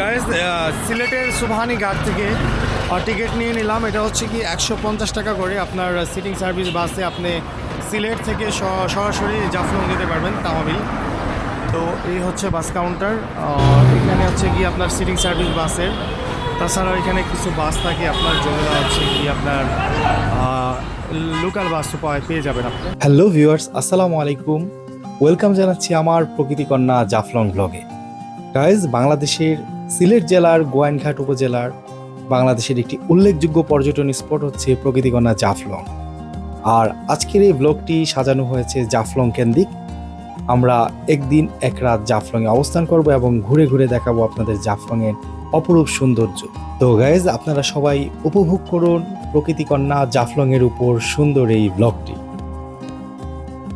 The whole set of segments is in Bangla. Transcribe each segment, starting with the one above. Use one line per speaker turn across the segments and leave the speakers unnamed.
গাইজ সিলেটের সুবহানি ঘাট থেকে টিকিট নিয়ে নিলাম। এটা হচ্ছে কি একশো পঞ্চাশ টাকা করে আপনার সিটিং সার্ভিস বাসে আপনি সিলেট থেকে সরাসরি জাফলং যেতে পারবেন তামাবিল তো এই হচ্ছে বাস কাউন্টার এখানে হচ্ছে কি আপনার সিটিং সার্ভিস বাসের তাছাড়াও এখানে কিছু বাস থাকে আপনার, যেগুলো হচ্ছে কি আপনার লোকাল বাস উপায় পেয়ে যাবেন আপনি।
হ্যালো ভিউয়ার্স আসসালামু আলাইকুম। ওয়েলকাম জানাচ্ছি আমার প্রকৃতিকন্যা জাফলং ব্লগে গাইজ বাংলাদেশের সিলেট জেলার গোয়াইনঘাট উপজেলার বাংলাদেশের একটি উল্লেখযোগ্য পর্যটন স্পট হচ্ছে প্রকৃতিকন্যা জাফলং। আর আজকের এই ব্লগটি সাজানো হয়েছে জাফলং কেন্দ্রিক। আমরা একদিন এক রাত জাফলংয়ে অবস্থান করব এবং ঘুরে ঘুরে দেখাবো আপনাদের জাফলংয়ের অপরূপ সৌন্দর্য। তো গাইজ আপনারা সবাই উপভোগ করুন প্রকৃতিকন্যা জাফলংয়ের উপর সুন্দর এই ব্লগটি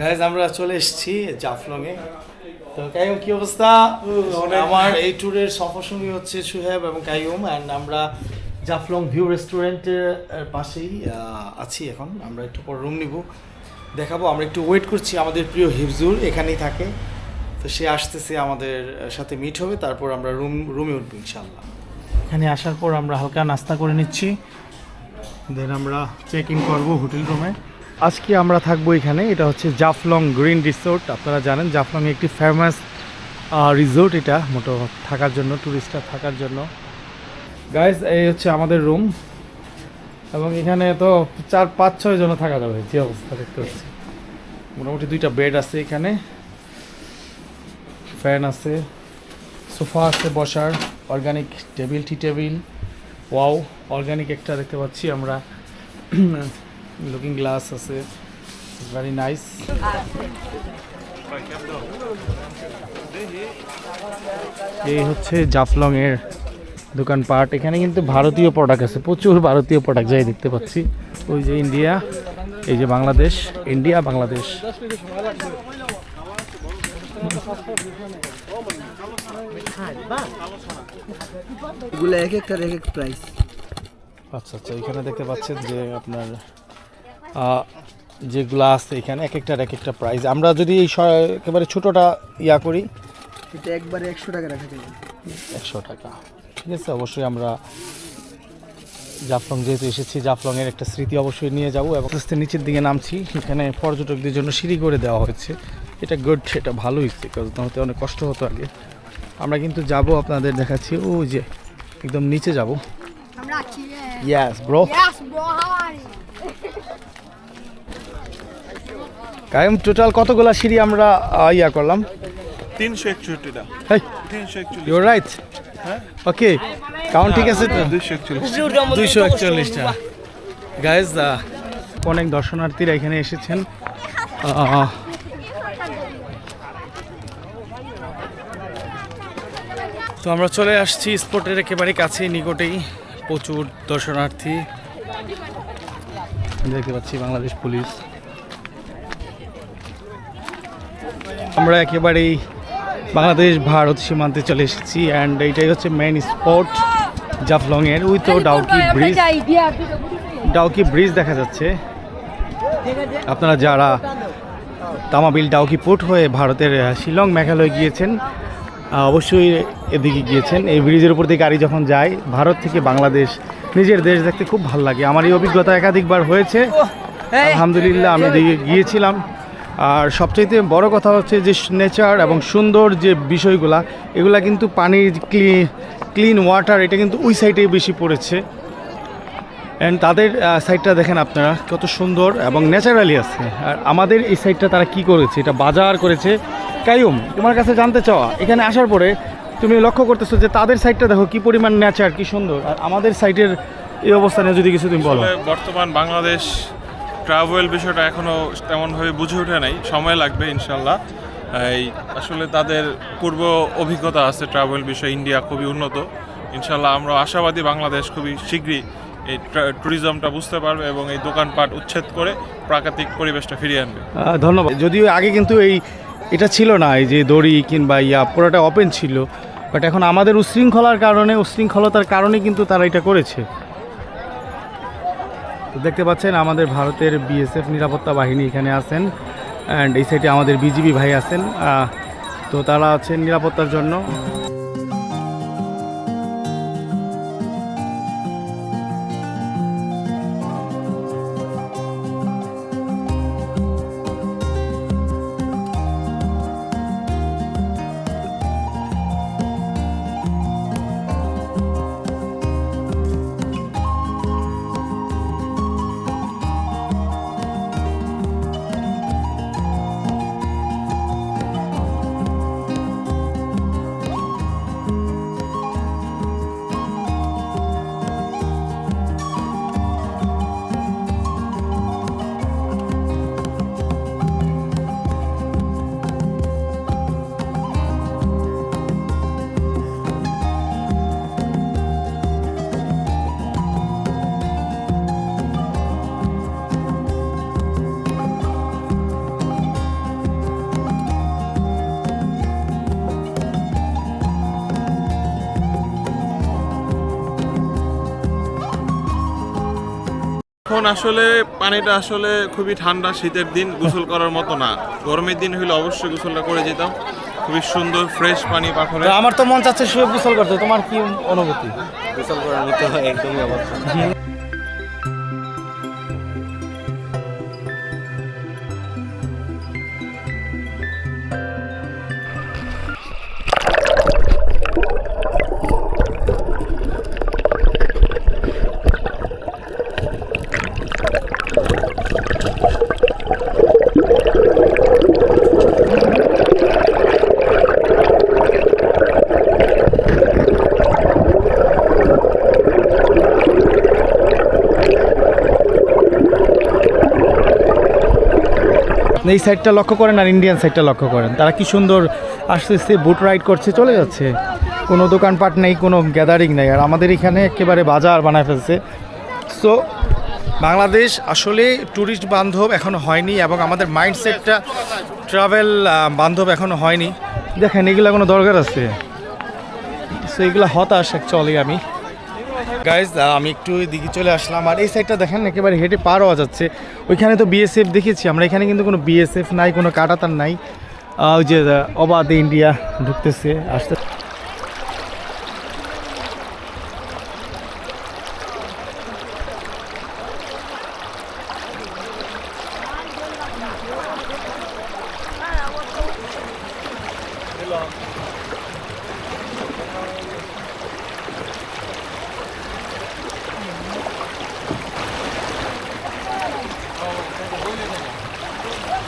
গাইজ আমরা চলে এসেছি জাফলংয়ে। তো কাইম কি অবস্থা? আমার এই ট্যুরের সফরসঙ্গী হচ্ছে সুহেব এবং কাইম অ্যান্ড আমরা জাফলং ভিউ রেস্টুরেন্টের পাশেই আছি এখন। আমরা একটু পর রুম নিব দেখাবো। আমরা একটু ওয়েট করছি আমাদের প্রিয় হিফজুর এখানেই থাকে। তো সে আসতেছে আমাদের সাথে মিট হবে তারপর আমরা রুম রুমে উঠবো ইনশাল্লাহ এখানে আসার পর আমরা হালকা নাস্তা করে নিচ্ছি। দেন আমরা চেক ইন করব হোটেল রুমে আজকে আমরা থাকব এখানে, এটা হচ্ছে জাফলং গ্রিন রিসোর্ট। আপনারা জানেন জাফলং একটি ফেমাস রিসোর্ট এটা, মোটো থাকার জন্য টুরিস্টরা থাকার জন্য। গাইজ এই হচ্ছে আমাদের রুম এবং এখানে তো চার, পাঁচ, ছয় জন থাকা যাবে, যে অবস্থা দেখতে পাচ্ছি। মোটামুটি দুইটা বেড আছে এখানে। ফ্যান আছে সোফা আছে বসার অর্গানিক টেবিল টি টেবিল ওয়াও অর্গানিক একটা দেখতে পাচ্ছি আমরা। লুকিং গ্লাস আছে। ভেরি নাইস এই হচ্ছে জাফলং এর দোকানপাট এখানে কিন্তু ভারতীয় প্রোডাক্ট আছে। প্রচুর ভারতীয় প্রোডাক্ট যাই দেখতে পাচ্ছি। ওই যে ইন্ডিয়া এই যে বাংলাদেশ। ইন্ডিয়া বাংলাদেশ।
এক একটার এক এক প্রাইস
আচ্ছা আচ্ছা এখানে দেখতে পাচ্ছেন যে আপনার যেগুলো আছে এখানে এক একটার এক একটা প্রাইস আমরা যদি এই স- একেবারে ছোটোটা ইয়া করি
এটা একবারে একশো টাকা রাখা যাবে।
একশো টাকা। ঠিক আছে অবশ্যই আমরা জাফলং যেহেতু এসেছি জাফলংয়ের একটা স্মৃতি অবশ্যই নিয়ে যাব এবং আস্তে নিচের দিকে নামছি। এখানে পর্যটকদের জন্য সিঁড়ি করে দেওয়া হয়েছে। এটা গুড এটা ভালো হয়েছে কারণ হতে অনেক কষ্ট হতো আগে। আমরা কিন্তু যাব আপনাদের দেখাচ্ছি। ও যে একদম নিচে যাব. ইয়াস ব্রো কায়েম টোটাল কতগুলা সিঁড়ি আমরা ইয়া করলাম?
তিনশো
হেই
তিনশো একচল্লিশ
ইউর রাইট ওকে কাউন্ট ঠিক আছে
দুইশো একচল্লিশ
দুইশো একচল্লিশটা। গাইজ অনেক দর্শনার্থীরা এখানে এসেছেন। তো আমরা চলে আসছি স্পটের একেবারে কাছে নিকটেই। প্রচুর দর্শনার্থী। দেখতে পাচ্ছি বাংলাদেশ পুলিশ। আমরা একেবারেই বাংলাদেশ ভারত সীমান্তে চলে এসেছি অ্যান্ড এইটাই হচ্ছে মেইন স্পট জাফলং এর ওই তো ডাউকি ব্রিজ ডাউকি ব্রিজ দেখা যাচ্ছে। আপনারা যারা তামাবিল ডাউকি পোর্ট হয়ে ভারতের শিলং মেঘালয় গিয়েছেন অবশ্যই এদিকে গিয়েছেন। এই ব্রিজের উপর দিয়ে গাড়ি যখন যায় ভারত থেকে বাংলাদেশ নিজের দেশ দেখতে খুব ভালো লাগে। আমার এই অভিজ্ঞতা একাধিকবার হয়েছে। আলহামদুলিল্লাহ আমি এদিকে গিয়েছিলাম। আর সবচাইতে বড় কথা হচ্ছে যে নেচার এবং সুন্দর যে বিষয়গুলা, এগুলা কিন্তু পানির ক্লিন ক্লিন ওয়াটার এটা কিন্তু ওই সাইডে বেশি পড়েছে। অ্যান্ড তাদের সাইডটা দেখেন আপনারা, কত সুন্দর এবং ন্যাচারালি আছে। আর আমাদের এই সাইডটা তারা কি করেছে? এটা বাজার করেছে। কাইম তোমার কাছে জানতে চাওয়া, এখানে আসার পরে তুমি লক্ষ্য করতেছো যে তাদের সাইডটা দেখো কি পরিমাণ নেচার কি সুন্দর। আর আমাদের সাইডের এই অবস্থানে যদি কিছু তুমি বলো।
বর্তমান বাংলাদেশ ট্রাভেল বিষয়টা এখনও তেমনভাবে বুঝে ওঠে নাই। সময় লাগবে, ইনশাল্লাহ। এই, আসলে তাদের পূর্ব অভিজ্ঞতা আছে ট্রাভেল বিষয়ে। ইন্ডিয়া খুবই উন্নত। ইনশাল্লাহ আমরা আশাবাদী বাংলাদেশ খুবই শীঘ্রই এই ট্যুরিজমটা বুঝতে পারবে এবং এই দোকানপাট উচ্ছেদ করে প্রাকৃতিক পরিবেশটা ফিরিয়ে আনবে।
ধন্যবাদ। যদিও আগে কিন্তু এই, এটা ছিল না, এই যে দড়ি কিংবা ইয়া, পুরোটা ওপেন ছিল। বাট এখন আমাদের উশৃঙ্খলার কারণে, উশৃঙ্খলতার কারণে কিন্তু তারা এটা করেছে। তো দেখতে পাচ্ছেন, আমাদের ভারতের বিএসএফ নিরাপত্তা বাহিনী এখানে আছেন অ্যান্ড এই সাইডে আমাদের বিজিবি ভাই আছেন তো তারা আছেন নিরাপত্তার জন্য।
এখন আসলে পানিটা আসলে খুবই ঠান্ডা শীতের দিন গোসল করার মতো না। গরমের দিন হইলে অবশ্যই গোসলটা করে যেতাম। খুবই সুন্দর ফ্রেশ পানি পাথরে
আমার তো মন চাচ্ছে শুয়ে গোসল করতে। তোমার কি অনুভূতি?
গোসল করার মতো একদমই অবস্থা
এই সাইডটা লক্ষ্য করেন আর ইন্ডিয়ান সাইডটা লক্ষ্য করেন। তারা কি সুন্দর আস্তে আস্তে বুট রাইড করছে, চলে যাচ্ছে। কোনো দোকানপাট নেই, কোনো গ্যাদারিং নেই। আর আমাদের এখানে একেবারে বাজার বানায় ফেলছে। সো বাংলাদেশ আসলে ট্যুরিস্ট বান্ধব এখনও হয়নি এবং আমাদের মাইন্ডসেটটা ট্রাভেল বান্ধব এখনও হয়নি। দেখেন, এগুলো কোনো দরকার আছে? সো এগুলো হতাশ অ্যাকচুয়ালি আমি। গাইজ আমি একটু এদিকে চলে আসলাম। আর এই সাইডটা দেখেন, একেবারে হেঁটে পার হওয়া যাচ্ছে। ওইখানে তো বিএসএফ দেখেছি আমরা। এখানে কিন্তু কোনো বিএসএফ নাই, কোনো কাটাতার নাই। ওই যে অবাধ ইন্ডিয়া ঢুকতেছে, আসতে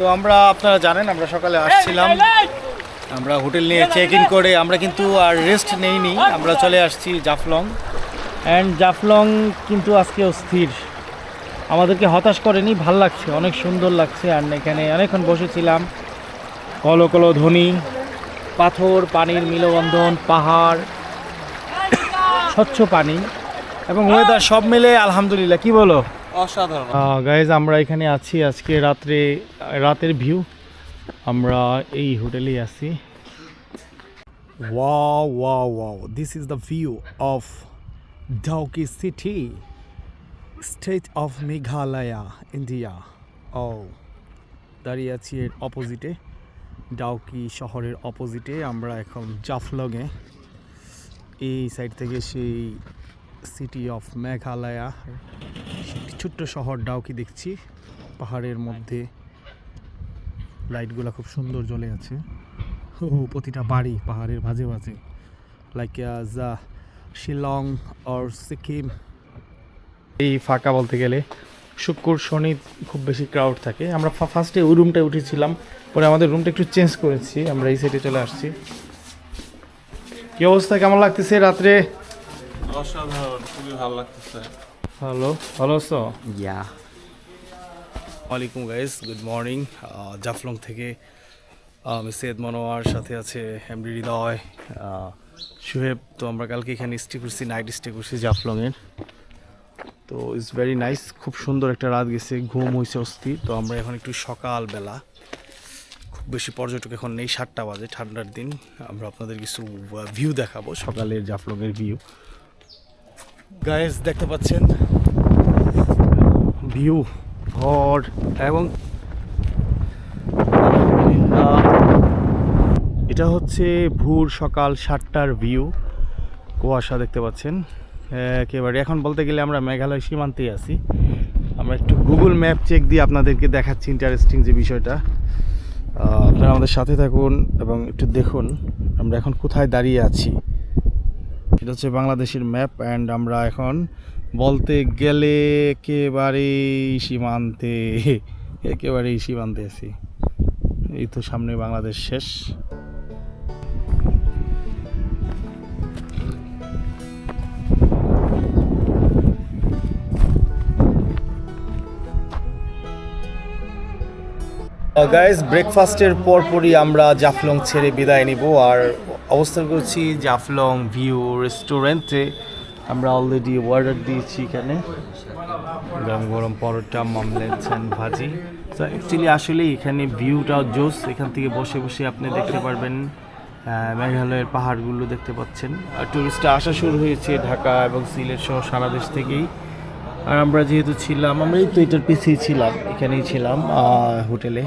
তো আমরা আপনারা জানেন আমরা সকালে আসছিলাম। আমরা হোটেল নিয়ে চেক ইন করে আমরা কিন্তু আর রেস্ট নেইনি আমরা চলে আসছি জাফলং। অ্যান্ড জাফলং কিন্তু আজকে অস্থির আমাদেরকে হতাশ করেনি ভালো লাগছে অনেক সুন্দর লাগছে। আর এখানে অনেকক্ষণ বসেছিলাম। কলো কলো ধ্বনি পাথর পানির মিলবন্ধন পাহাড় স্বচ্ছ পানি এবং ওয়েদার সব মিলে আলহামদুলিল্লাহ। কি বলো?
অসাধারণ।
গাইজ আমরা এখানে আছি আজকে রাত্রে রাতের ভিউ আমরা এই হোটেলেই আছি। Wow wow wow this is the view of Dawki city state of Meghalaya India ও দাঁড়িয়ে আছি এর অপোজিটে ডাউকি শহরের অপোজিটে আমরা এখন জাফলংয়ে এই সাইড থেকে সেই সিটি অফ মেঘালয়া। ছোট্ট শহর ডাউকি দেখছি। পাহাড়ের মধ্যে লাইটগুলো খুব সুন্দর জ্বলে আছে। প্রতিটা বাড়ি পাহাড়ের ভাজে ভাজে লাইক যা শিলং অর সিকিম এই ফাঁকা বলতে গেলে শুক্র, শনি খুব বেশি ক্রাউড থাকে। আমরা ফার্স্টে ওই রুমটায় উঠেছিলাম। পরে আমাদের রুমটা একটু চেঞ্জ করেছি। আমরা এই সাইডে চলে আসছি। কি অবস্থা? কেমন লাগতেছে রাত্রে?
অসাধারণ খুবই ভালো লাগতেছে।
হ্যালো ভালো আছো?
ইয়া।
ওয়ালাইকুম গাইস গুড মর্নিং। জাফলং থেকে আমি সৈয়দ মনোয়ার সাথে আছে এমডি হৃদয়। শুহেব তো আমরা কালকে এখানে স্টে করছি নাইট স্টে করছি জাফলংয়ের। তো ইটস ভেরি নাইস খুব সুন্দর একটা রাত গেছে ঘুম হয়েছে অস্থির। তো আমরা এখন একটু সকালবেলা খুব বেশি পর্যটক এখন নেই সাতটা বাজে ঠান্ডার দিন। আমরা আপনাদের কিছু ভিউ দেখাবো সকালের জাফলংয়ের ভিউ গায়েস দেখতে পাচ্ছেন? ভিউ ঘর এবং এটা হচ্ছে ভোর সকাল সাতটার ভিউ কুয়াশা দেখতে পাচ্ছেন। একেবারে, এখন বলতে গেলে আমরা মেঘালয় সীমান্তেই আছি। আমরা একটু গুগল ম্যাপ চেক দিয়ে আপনাদেরকে দেখাচ্ছি ইন্টারেস্টিং যে বিষয়টা। আপনারা আমাদের সাথে থাকুন এবং একটু দেখুন আমরা এখন কোথায় দাঁড়িয়ে আছি। এটা হচ্ছে বাংলাদেশের ম্যাপ অ্যান্ড আমরা এখন বলতে গেলে একেবারেই সীমান্তে একেবারেই সীমান্তে আছি। এই তো সামনে বাংলাদেশ শেষ। গাইজ ব্রেকফাস্টের পরপরই আমরা জাফলং ছেড়ে বিদায় নিব, আর অবস্থান করছি জাফলং ভিউ রেস্টুরেন্টে। আমরা অলরেডি অর্ডার দিয়েছি এখানে। গরম গরম পরোটা, মামলেট and ভাজি। তো অ্যাকচুয়ালি আসলে এখানে ভিউটাও জোস। এখান থেকে বসে বসে আপনি দেখতে পারবেন মেঘালয়ের পাহাড়গুলো দেখতে পাচ্ছেন। আর টুরিস্টরা আসা শুরু হয়েছে ঢাকা এবং সিলেট সহ সারা দেশ থেকেই। আর আমরা যেহেতু ছিলাম, আমরা এই তো এটার পিছিয়ে ছিলাম, এখানেই ছিলাম হোটেলে।